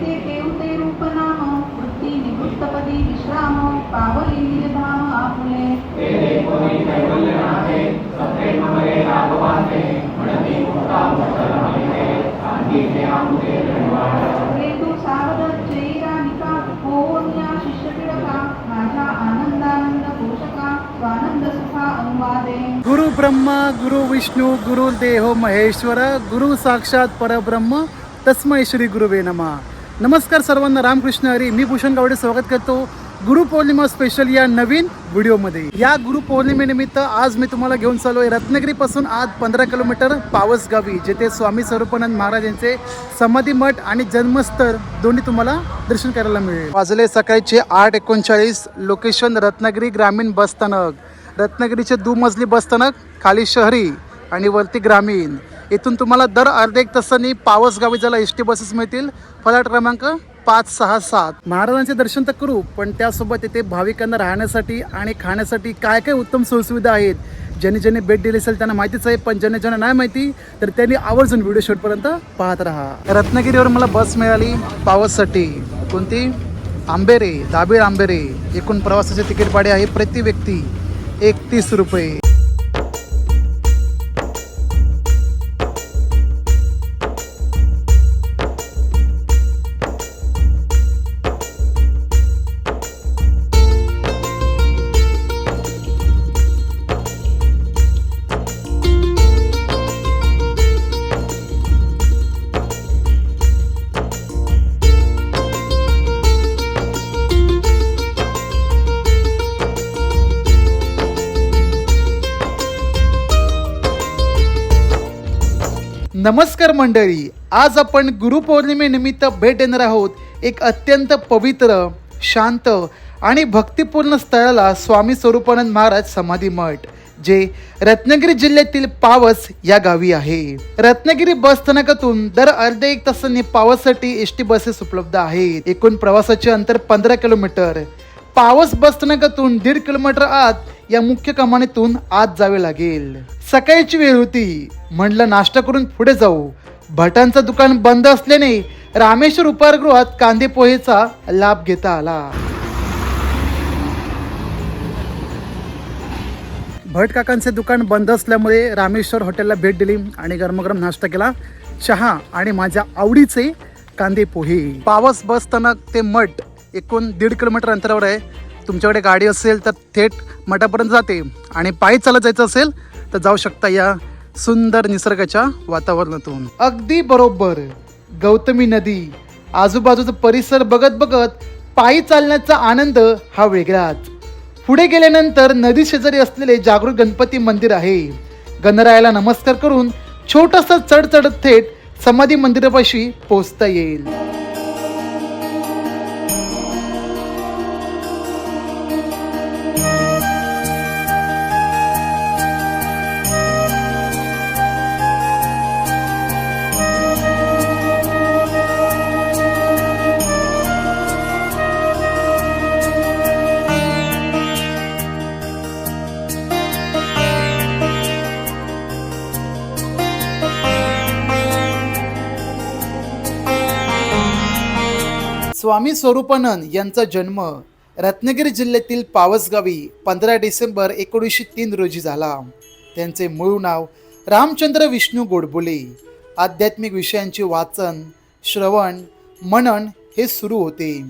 जैसे देवते रूप नाम वृत्ती निवृत्तपदी विश्राम पावली निजधाम आपुले हेतू सावध चैरानिका होन्या शिष्यपिडका माझ्या आनंदानंद पोषका स्वानंद सुखा अनुवादे गुरु ब्रह्मा गुरु विष्णू गुरु देहो महेश्वर गुरु साक्षात परब्रह्म तस्मै श्री गुरुवे नमा नमस्कार सर्वांना रामकृष्ण हरी. मी भूषण गावडे स्वागत करतो. गुरुपौर्णिमा स्पेशल या नवीन व्हिडिओमध्ये. या गुरुपौर्णिमेनिमित्त आज मी तुम्हाला घेऊन चालू आहे रत्नागिरीपासून आज पंधरा किलोमीटर पावसगावी जेथे स्वामी स्वरूपानंद महाराज यांचे समाधी मठ आणि जन्मस्थळ दोन्ही तुम्हाला दर्शन करायला मिळेल. वाजले सकाळचे आठ एकोणचाळीस लोकेशन रत्नागिरी ग्रामीण बस स्थानक. रत्नागिरीचे दुमजली बसस्थानक खाली शहरी आणि वरती ग्रामीण. इथून तुम्हाला दर अर्धे एक तासांनी पावस गावी एस टी बसेस मिळतील. फलाट क्रमांक पाच सहा सात. महाराजांचे दर्शन तर करू पण त्यासोबत इथे भाविकांना राहण्यासाठी आणि खाण्यासाठी काय काय उत्तम सोयीसुविधा आहेत ज्यांनी ज्यांनी भेट दिली असेल त्यांना माहितीच आहे पण ज्यांना ज्यांना नाही माहिती तर त्यांनी आवर्जून व्हिडिओ शूटपर्यंत पाहत राहा. रत्नागिरीवर मला बस मिळाली पावससाठी. कोणती? आंबेरे दाबीळ आंबेरे. एकूण प्रवासाचे तिकीट भाडे आहे प्रति व्यक्ती एकतीस रुपये. नमस्कार मंडळी आज आपण गुरुपौर्णिमेनिमित्त भेट देणार आहोत एक अत्यंत पवित्र शांत आणि भक्तिपूर्ण स्थळाला स्वामी स्वरूपानंद महाराज समाधी मठ जे रत्नागिरी जिल्ह्यातील पावस या गावी आहे. रत्नागिरी बस स्थानकातून दर अर्ध्या एक तासांनी पावससाठी एस टी बसेस उपलब्ध आहेत. एकूण प्रवासाचे अंतर पंधरा किलोमीटर. पावस बस स्थानकातून दीड किलोमीटर आत या मुख्य कमानीतून आत जावे लागेल. सकाळची वेळ होती. म्हणलं नाश्ता करून पुढे जाऊ. भटांचं दुकान बंद असल्याने रामेश्वर उपहारगृहात कांदे पोहेचा लाभ घेता आला. भट काकांचे दुकान बंद असल्यामुळे रामेश्वर हॉटेलला भेट दिली आणि गरमागरम नाश्ता केला. चहा आणि माझ्या आवडीचे कांदे पोहे. पावस बसताना ते मठ एकूण दीड किलोमीटर अंतरावर आहे. तुमच्याकडे गाडी असेल तर थेट मठापर्यंत जाते. आणि पायी चालत जायचं असेल तर जाऊ शकता या सुंदर निसर्गाच्या वातावरणातून. अगदी बरोबर. गौतमी नदी आजूबाजूचा परिसर बघत बघत पायी चालण्याचा आनंद हा वेगळाच. पुढे गेल्यानंतर नदी शेजारी असलेले जागृत गणपती मंदिर आहे. गणरायाला नमस्कार करून छोटस चढ चढत थेट समाधी मंदिरापाशी पोहोचता येईल. स्वामी स्वरूपानंद यांचा जन्म रत्नागिरी जिल्ह्यातील पावसगावी पंधरा डिसेंबर एकोणीसशे तीन रोजी झाला. त्यांचे मूळ नाव रामचंद्र विष्णू गोडबोले. आध्यात्मिक विषयांचे वाचन श्रवण मनन हे सुरू होते.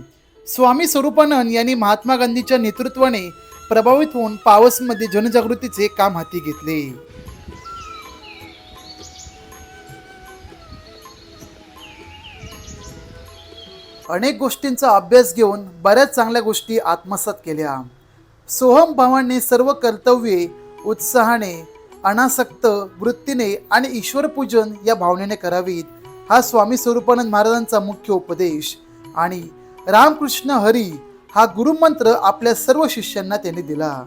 स्वामी स्वरूपानंद यांनी महात्मा गांधीच्या नेतृत्वाने प्रभावित होऊन पावसमध्ये जनजागृतीचे काम हाती घेतले. अनेक गोष्टींचा अभ्यास घेऊन बऱ्याच चांगल्या गोष्टी आत्मसात केल्या. सोहम भावांनी सर्व कर्तव्ये उत्साहाने अनासक्त वृत्तीने आणि ईश्वरपूजन या भावनेने करावीत हा स्वामी स्वरूपानंद महाराजांचा मुख्य उपदेश. आणि रामकृष्ण हरी हा गुरुमंत्र आपल्या सर्व शिष्यांना त्यांनी दिला.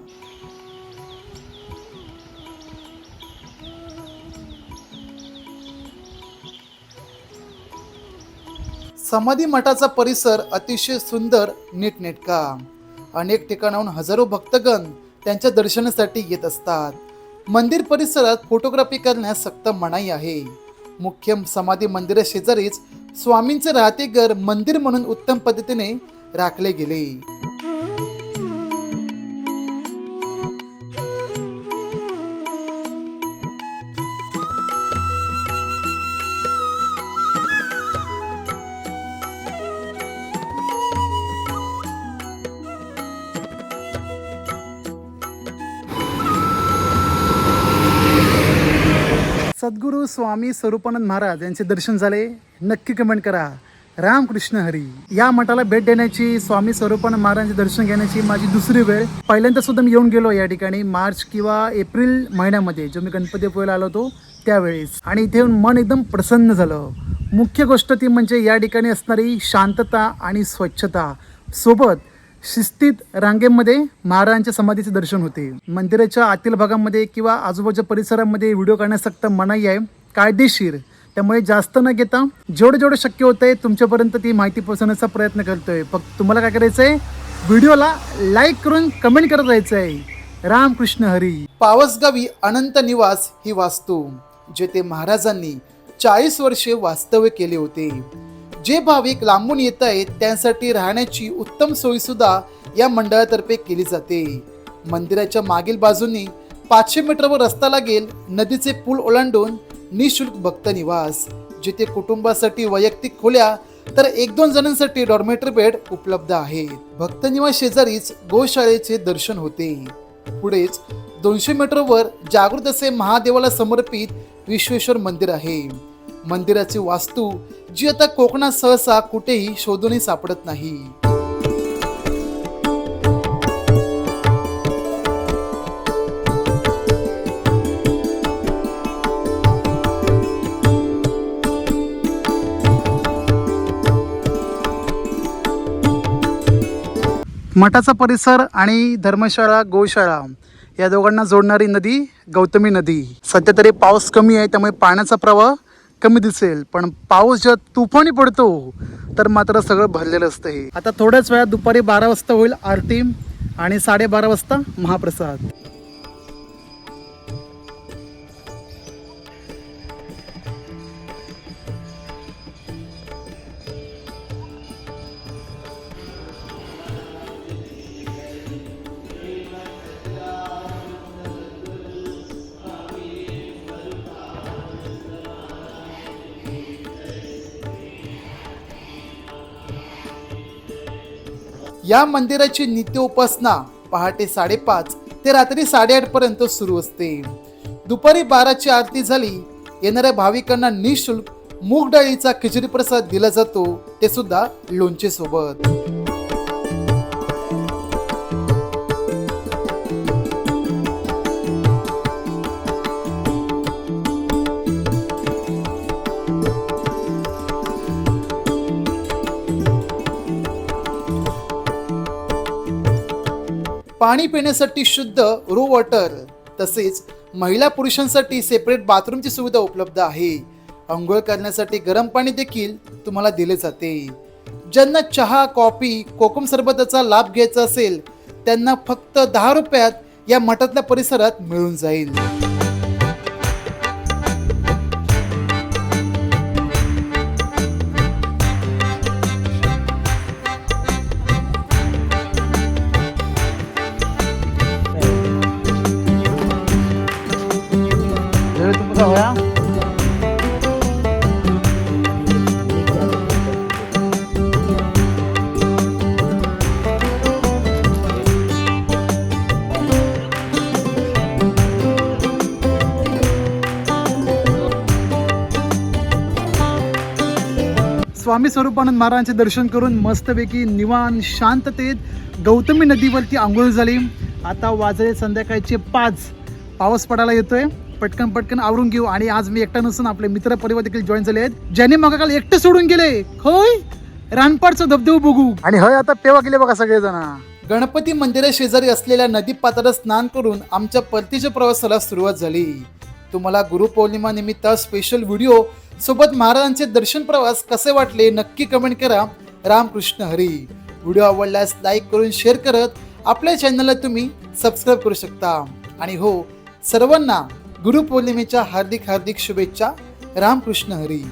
समाधी मठाचा परिसर अतिशय सुंदर नीटनेटका. अनेक ठिकाणाहून हजारो भक्तगण त्यांच्या दर्शनासाठी येत असतात. मंदिर परिसरात फोटोग्राफी करण्यास सक्त मनाई आहे. मुख्य समाधी मंदिरा शेजारीच स्वामींचे राहते घर मंदिर म्हणून उत्तम पद्धतीने राखले गेले. सद्गुरू स्वामी स्वरूपानंद महाराज यांचे दर्शन झाले. नक्की कमेंट करा. रामकृष्ण हरी. या मठाला भेट देण्याची स्वामी स्वरूपानंद महाराजांचे दर्शन घेण्याची माझी दुसरी वेळ. पहिल्यांदा सुद्धा मी येऊन गेलो या ठिकाणी मार्च किंवा एप्रिल महिन्यामध्ये जो मी गणपतीपुळेला आलो होतो त्यावेळेस. आणि इथे येऊन मन एकदम प्रसन्न झालं. मुख्य गोष्ट ती म्हणजे या ठिकाणी असणारी शांतता आणि स्वच्छता. सोबत शिस्तीत रांगेमध्ये महाराजांच्या समाधीचे दर्शन होते. मंदिराच्या आतील भागामध्ये किंवा आजूबाजूच्या परिसरामध्ये व्हिडिओ काढण्यास सक्त मनाई आहे. कायदेशीर. त्यामुळे जास्त न घेता जेवढं जेवढं शक्य होतंय तुमच्यापर्यंत ती माहिती पोहोचवण्याचा प्रयत्न करतोय. फक्त तुम्हाला काय करायचं आहे व्हिडिओला लाईक करून कमेंट करत जायचं आहे रामकृष्ण हरी. पावसगावी अनंत निवास ही वास्तू जेथे महाराजांनी चाळीस वर्षे वास्तव्य केले होते. जे भाविक लांबून येत आहेत त्यांसाठी राहण्याची उत्तम सोयी सुद्धा या मंडळातर्फे केली जाते. मंदिराच्या मागील बाजूनी पाचशे मीटरवर रस्ता लागेल नदीचे पूल ओलांडून निशुल्क भक्त निवास जिथे कुटुंबासाठी वैयक्तिक खोल्या तर एक दोन जणांसाठी डॉर्मेटरी बेड उपलब्ध आहेत. भक्त निवास शेजारीच गोशाळेचे दर्शन होते. पुढेच दोनशे मीटरवर जागृत असे महादेवाला समर्पित विश्वेश्वर मंदिर आहे. मंदिराची वास्तू जी आता कोकणात सहसा कुठेही शोधूनही सापडत नाही. मठाचा परिसर आणि धर्मशाळा गोशाळा या दोघांना जोडणारी नदी गौतमी नदी. सध्या तरी पाऊस कमी आहे त्यामुळे पाण्याचा प्रवाह कमी दिसेल पण पाऊस जेव्हा तुफानी पडतो तर मात्र सगळं भरलेलं असतं हे. आता थोड्याच वेळात दुपारी बारा वाजता होईल आरती आणि साडेबारा वाजता महाप्रसाद. या मंदिराची नित्य उपासना पहाटे साडेपाच ते रात्री साडेआठ पर्यंत सुरू असते. दुपारी बाराची आरती झाली येणाऱ्या भाविकांना निशुल्क मूग डाळीचा खिचडी प्रसाद दिला जातो ते सुद्धा लोणचे सोबत पाणी पिण्यासाठी शुद्ध रो वॉटर तसेच महिला पुरुषांसाठी सेपरेट बाथरूमची सुविधा उपलब्ध आहे. आंघोळ करण्यासाठी गरम पाणी देखील तुम्हाला दिले जाते. ज्यांना चहा कॉफी कोकम सरबताचा लाभ घ्यायचा असेल त्यांना फक्त दहा रुपयात या मठातल्या परिसरात मिळून जाईल. स्वामी स्वरूपानंद महाराजांचे दर्शन करून मस्तपैकी निवान शांततेत गौतमी नदीवरती आंघोळ झाली. आता वाजले संध्याकाळचे पाच. पाऊस पडायला येतोय. पटकन पटकन आवरून घेऊ. आणि आज मी एकटा नसून आपले मित्र परिवार देखील जॉईन झाले आहेत. ज्यांनी मग काल एकटे सोडून गेले. होय? रानपाडचं धबधबा बघू. आणि हय आता पेवा गेले बघा सगळेजण. गणपती मंदिरा शेजारी असलेल्या नदी पात्रात स्नान करून आमच्या परतीच्या प्रवासाला सुरुवात झाली. तुम्हाला गुरुपौर्णिमानिमित्त स्पेशल व्हिडिओ सोबत महाराजांचे दर्शन प्रवास कसे वाटले नक्की कमेंट करा. रामकृष्ण हरी. व्हिडिओ आवडल्यास लाईक करून शेअर करत आपल्या चॅनलला तुम्ही सबस्क्राईब करू शकता. आणि हो सर्वांना गुरुपौर्णिमेच्या हार्दिक हार्दिक शुभेच्छा. रामकृष्ण हरी.